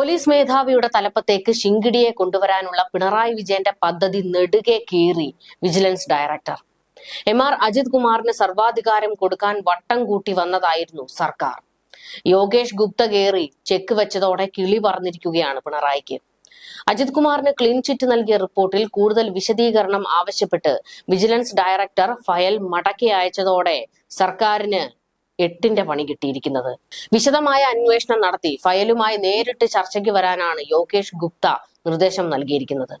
Police മേധാവിയുടെ തലപ്പത്തേക്ക് ശിങ്കിടിയെ കൊണ്ടുവരാനുള്ള പിണറായി വിജയന്റെ പദ്ധതി നെടുകെ കീറി vigilance director. M R Ajith കുമാറിന് സർവാധികാരം കൊടുക്കാൻ വട്ടം കൂട്ടി വന്നതായിരുന്നു സർക്കാർ. യോഗേഷ് ഗുപ്ത കയറി ചെക്ക് വെച്ചതോടെ കിളി പറഞ്ഞിരിക്കുകയാണ് പിണറായിക്ക്. അജിത് കുമാറിന് ക്ലീൻ ചിറ്റ് നൽകിയ റിപ്പോർട്ടിൽ കൂടുതൽ വിശദീകരണം ആവശ്യപ്പെട്ട് വിജിലൻസ് ഡയറക്ടർ ഫയൽ മടക്കി അയച്ചതോടെ സർക്കാരിന് എട്ടിന്റെ പണി കിട്ടിയിരിക്കുന്നത്. വിശദമായ അന്വേഷണം നടത്തി. ഫയലുമായി നേരിട്ട് ചർച്ചയ്ക്ക് വരാനാണ് യോഗേഷ് ഗുപ്ത നിർദ്ദേശം നൽകിയിരിക്കുന്നത്.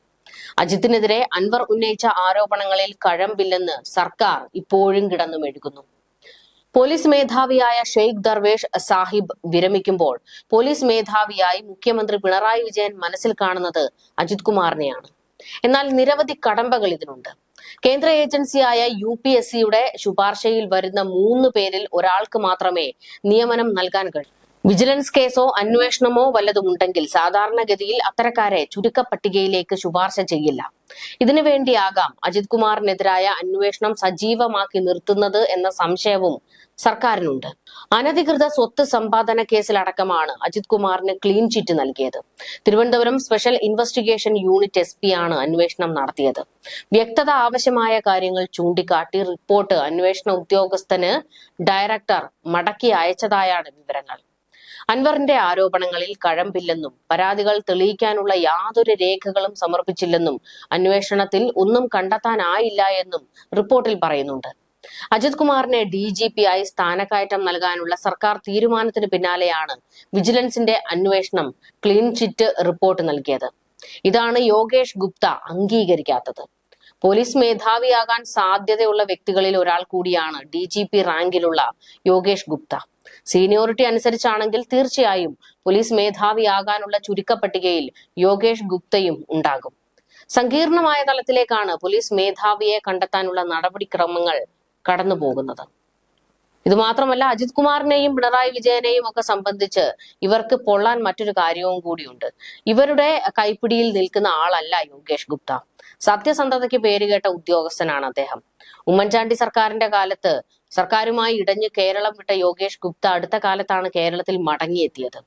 അജിത്തിനെതിരെ അൻവർ ഉന്നയിച്ച ആരോപണങ്ങളിൽ കഴമ്പില്ലെന്ന് സർക്കാർ ഇപ്പോഴും കിടന്നു മെഴുകുന്നു പോലീസ് മേധാവിയായ ഷെയ്ഖ് ദർവേഷ് സാഹിബ് വിരമിക്കുമ്പോൾ പോലീസ് മേധാവിയായി മുഖ്യമന്ത്രി പിണറായി വിജയൻ മനസ്സിൽ കാണുന്നത് അജിത് കുമാറിനെയാണ്. എന്നാൽ നിരവധി കടമ്പകൾ ഇതിനുണ്ട്. കേന്ദ്ര ഏജൻസിയായ യു പി എസ് സിയുടെ ശുപാർശയിൽ വരുന്ന മൂന്ന് പേരിൽ ഒരാൾക്ക് മാത്രമേ നിയമനം നൽകാൻ കഴിയൂ. വിജിലൻസ് കേസോ അന്വേഷണമോ വല്ലതുമുണ്ടെങ്കിൽ സാധാരണഗതിയിൽ അത്തരക്കാരെ ചുരുക്കപ്പട്ടികയിലേക്ക് ശുപാർശ ചെയ്യില്ല. ഇതിനു വേണ്ടിയാകാം അജിത് കുമാറിനെതിരായ അന്വേഷണം സജീവമാക്കി നിർത്തുന്നത് എന്ന സംശയവും സർക്കാരിനുണ്ട്. അനധികൃത സ്വത്ത് സമ്പാദന കേസിലടക്കമാണ് അജിത് കുമാറിന് ക്ലീൻ ചിറ്റ് നൽകിയത്. Thiruvananthapuram special investigation unit S P ആണ് അന്വേഷണം നടത്തിയത്. വ്യക്തത ആവശ്യമായ കാര്യങ്ങൾ ചൂണ്ടിക്കാട്ടി റിപ്പോർട്ട് അന്വേഷണ ഉദ്യോഗസ്ഥന് ഡയറക്ടർ മടക്കി അയച്ചതായാണ് വിവരങ്ങൾ. അൻവറിന്റെ ആരോപണങ്ങളിൽ കഴമ്പില്ലെന്നും പരാതികൾ തെളിയിക്കാനുള്ള യാതൊരു രേഖകളും സമർപ്പിച്ചില്ലെന്നും അന്വേഷണത്തിൽ ഒന്നും കണ്ടെത്താനായില്ല എന്നും റിപ്പോർട്ടിൽ പറയുന്നുണ്ട്. അജിത് കുമാറിനെ ഡി ജി പി ആയി സ്ഥാനക്കയറ്റം നൽകാനുള്ള സർക്കാർ തീരുമാനത്തിന് പിന്നാലെയാണ് വിജിലൻസിന്റെ അന്വേഷണം ക്ലീൻ ചിറ്റ് റിപ്പോർട്ട് നൽകിയത്. ഇതാണ് യോഗേഷ് ഗുപ്ത അംഗീകരിക്കാത്തത്. പോലീസ് മേധാവിയാകാൻ സാധ്യതയുള്ള വ്യക്തികളിൽ ഒരാൾ കൂടിയാണ് ഡി ജി പി റാങ്കിലുള്ള യോഗേഷ് ഗുപ്ത. സീനിയോറിറ്റി അനുസരിച്ചാണെങ്കിൽ തീർച്ചയായും പോലീസ് മേധാവിയാകാനുള്ള ചുരുക്കപ്പട്ടികയിൽ യോഗേഷ് ഗുപ്തയും ഉണ്ടാകും. സങ്കീർണമായ തലത്തിലേക്കാണ് പോലീസ് മേധാവിയെ കണ്ടെത്താനുള്ള നടപടിക്രമങ്ങൾ കടന്നു പോകുന്നത് ഇത് മാത്രമല്ല അജിത് കുമാറിനെയും പിണറായി വിജയനെയും ഒക്കെ സംബന്ധിച്ച് ഇവർക്ക് പൊള്ളാൻ മറ്റൊരു കാര്യവും കൂടിയുണ്ട്. ഇവരുടെ കൈപ്പിടിയിൽ നിൽക്കുന്ന ആളല്ല യോഗേഷ് ഗുപ്ത. സത്യസന്ധതയ്ക്ക് പേരുകേട്ട ഉദ്യോഗസ്ഥനാണ് അദ്ദേഹം. ഉമ്മൻചാണ്ടി സർക്കാരിന്റെ കാലത്ത് സർക്കാരുമായി ഇടഞ്ഞ് കേരളം വിട്ട യോഗേഷ് ഗുപ്ത അടുത്ത കാലത്താണ് കേരളത്തിൽ മടങ്ങിയെത്തിയത്.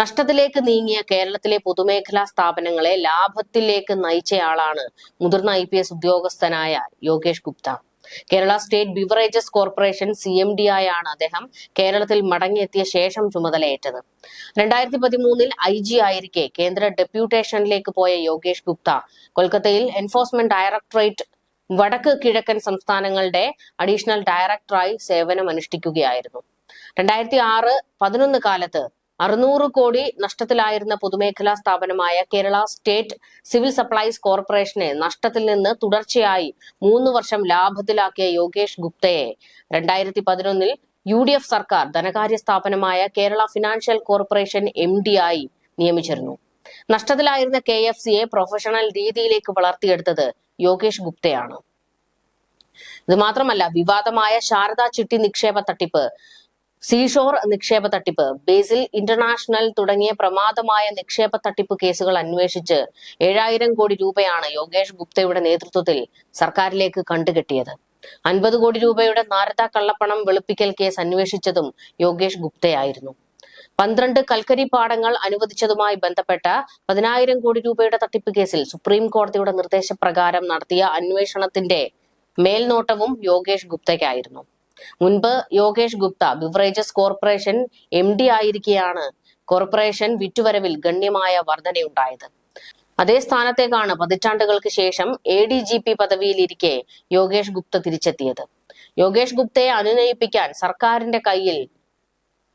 നഷ്ടത്തിലേക്ക് നീങ്ങിയ കേരളത്തിലെ പൊതുമേഖലാ സ്ഥാപനങ്ങളെ ലാഭത്തിലേക്ക് നയിച്ചയാളാണ് മുതിർന്ന ഐ ഉദ്യോഗസ്ഥനായ Yogesh Gupta. Kerala state beverages corporation C M D ആയാണ് അദ്ദേഹം കേരളത്തിൽ മടങ്ങിയെത്തിയ ശേഷം ചുമതലയേറ്റത്. രണ്ടായിരത്തി പതിമൂന്നിൽ ഐ ജി ആയിരിക്കെ കേന്ദ്ര ഡെപ്യൂട്ടേഷനിലേക്ക് പോയ യോഗേഷ് ഗുപ്ത കൊൽക്കത്തയിൽ എൻഫോഴ്സ്മെന്റ് ഡയറക്ടറേറ്റ് വടക്ക് കിഴക്കൻ സംസ്ഥാനങ്ങളുടെ അഡീഷണൽ ഡയറക്ടറായി സേവനം അനുഷ്ഠിക്കുകയായിരുന്നു. രണ്ടായിരത്തി ആറ് പതിനൊന്ന് കാലത്ത് അറുന്നൂറ് കോടി നഷ്ടത്തിലായിരുന്ന പൊതുമേഖലാ സ്ഥാപനമായ കേരള സ്റ്റേറ്റ് സിവിൽ സപ്ലൈസ് കോർപ്പറേഷനെ നഷ്ടത്തിൽ നിന്ന് തുടർച്ചയായി മൂന്ന് വർഷം ലാഭത്തിലാക്കിയ യോഗേഷ് ഗുപ്തയെ രണ്ടായിരത്തി പതിനൊന്നിൽ യു ഡി എഫ് സർക്കാർ ധനകാര്യ സ്ഥാപനമായ Kerala financial corporation M D ആയി നിയമിച്ചിരുന്നു. നഷ്ടത്തിലായിരുന്ന കെ എഫ് സിയെ പ്രൊഫഷണൽ രീതിയിലേക്ക് വളർത്തിയെടുത്തത് യോഗേഷ് ഗുപ്തയാണ്. ഇത് മാത്രമല്ല വിവാദമായ ശാരദാ ചിട്ടി നിക്ഷേപ തട്ടിപ്പ് സീഷോർ നിക്ഷേപ തട്ടിപ്പ് ബേസിൽ ഇന്റർനാഷണൽ തുടങ്ങിയ പ്രമാദമായ നിക്ഷേപ തട്ടിപ്പ് കേസുകൾ അന്വേഷിച്ച് ഏഴായിരം കോടി രൂപയാണ് യോഗേഷ് ഗുപ്തയുടെ നേതൃത്വത്തിൽ സർക്കാരിലേക്ക് കണ്ടുകെട്ടിയത്. അൻപത് കോടി രൂപയുടെ നാരദ കള്ളപ്പണം വെളുപ്പിക്കൽ കേസ് അന്വേഷിച്ചതും യോഗേഷ് ഗുപ്തയായിരുന്നു. പന്ത്രണ്ട് കൽക്കരി പാടങ്ങൾ അനുവദിച്ചതുമായി ബന്ധപ്പെട്ട പതിനായിരം കോടി രൂപയുടെ തട്ടിപ്പ് കേസിൽ സുപ്രീം കോടതിയുടെ നിർദ്ദേശപ്രകാരം നടത്തിയ അന്വേഷണത്തിന്റെ മേൽനോട്ടവും യോഗേഷ് ഗുപ്തയ്ക്കായിരുന്നു. മുൻപ് Yogesh Gupta beverages corporation M D ആയിരിക്കെയാണ് corporation വിറ്റുവരവിൽ ഗണ്യമായ വർധനയുണ്ടായത്. അതേ സ്ഥാനത്തേക്കാണ് പതിറ്റാണ്ടുകൾക്ക് ശേഷം എ ഡി ജി പി പദവിയിലിരിക്കെ യോഗേഷ് ഗുപ്ത തിരിച്ചെത്തിയത്. യോഗേഷ് ഗുപ്തയെ അനുനയിപ്പിക്കാൻ സർക്കാരിന്റെ കയ്യിൽ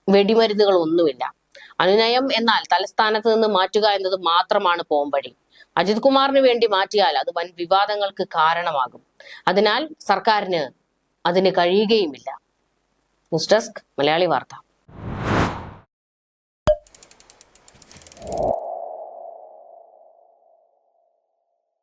വെടിമരുന്നുകൾ ഒന്നുമില്ല അനുനയം എന്നാൽ തലസ്ഥാനത്ത് നിന്ന് മാറ്റുക എന്നത് മാത്രമാണ് പോംവഴി. അജിത് കുമാറിന് വേണ്ടി മാറ്റിയാൽ അത് വൻ വിവാദങ്ങൾക്ക് കാരണമാകും. അതിനാൽ സർക്കാരിന് അതിന് കഴിയുകയുമില്ല. ന്യൂസ് ഡെസ്ക് മലയാളി വാർത്ത.